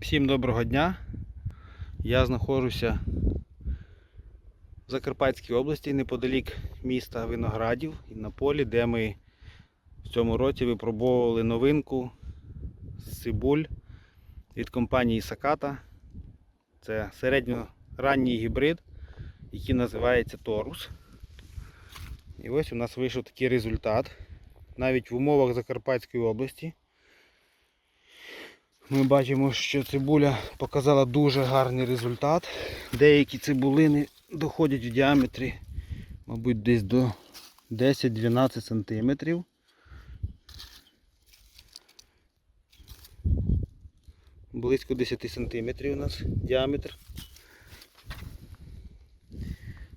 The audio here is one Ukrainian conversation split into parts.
Всім доброго дня. Я знаходжуся в Закарпатській області, неподалік міста Виноградів і на полі, де ми в цьому році випробовували новинку з цибуль від компанії Саката. Це середньоранній гібрид, який називається Торус. І ось у нас вийшов такий результат. Навіть в умовах Закарпатської області. Ми бачимо, що цибуля показала дуже гарний результат. Деякі цибулини доходять в діаметрі, мабуть, десь до 10-12 см. Близько 10 см у нас діаметр.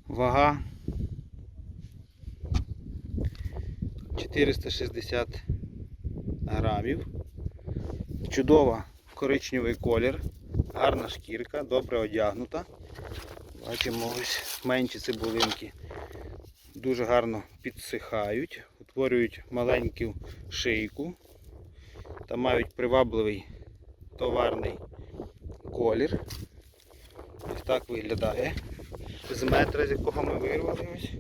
Вага 460 грамів. Чудова коричневий колір, гарна шкірка, добре одягнута. Бачимо ось менші цибулинки дуже гарно підсихають, утворюють маленьку шийку та мають привабливий товарний колір. Ось так виглядає з метра, з якого ми вирвали ось.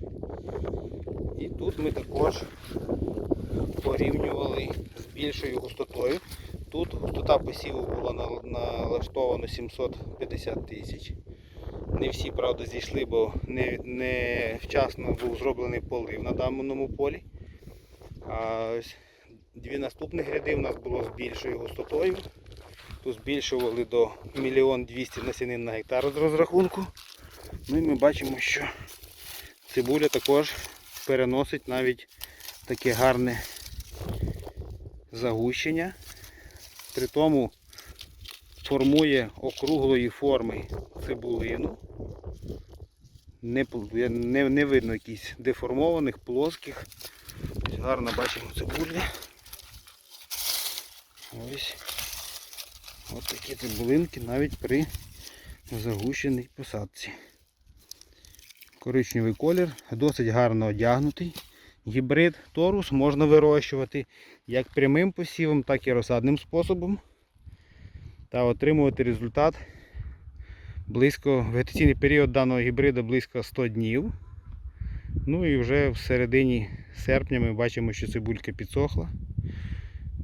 І тут ми також порівнювали з більшою густотою. Тут густота посіву була на- налаштована 750 тисяч. Не всі, правда, зійшли, бо не, не вчасно був зроблений полив на даному полі. А дві наступних ряди у нас було з більшою густотою. Тут збільшували до 1 200 насінин на гектар з розрахунку. Ну і ми бачимо, що цибуля також переносить навіть таке гарне загущення. При тому формує округлої форми цибулину. Не, не, не видно якісь деформованих, плоских. Ось гарно бачимо цибулі. Ось такі цибулинки навіть при загущеній посадці. Коричневий колір, досить гарно одягнутий. Гібрид торус можна вирощувати як прямим посівом, так і розсадним способом. Та отримувати результат близько, вегетаційний період даного гібрида близько 100 днів. Ну і вже в середині серпня ми бачимо, що цибулька підсохла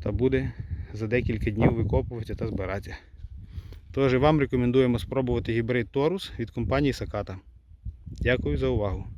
та буде за декілька днів викопуватися та збиратися. Тож вам рекомендуємо спробувати гібрид Торус від компанії Саката. Дякую за увагу.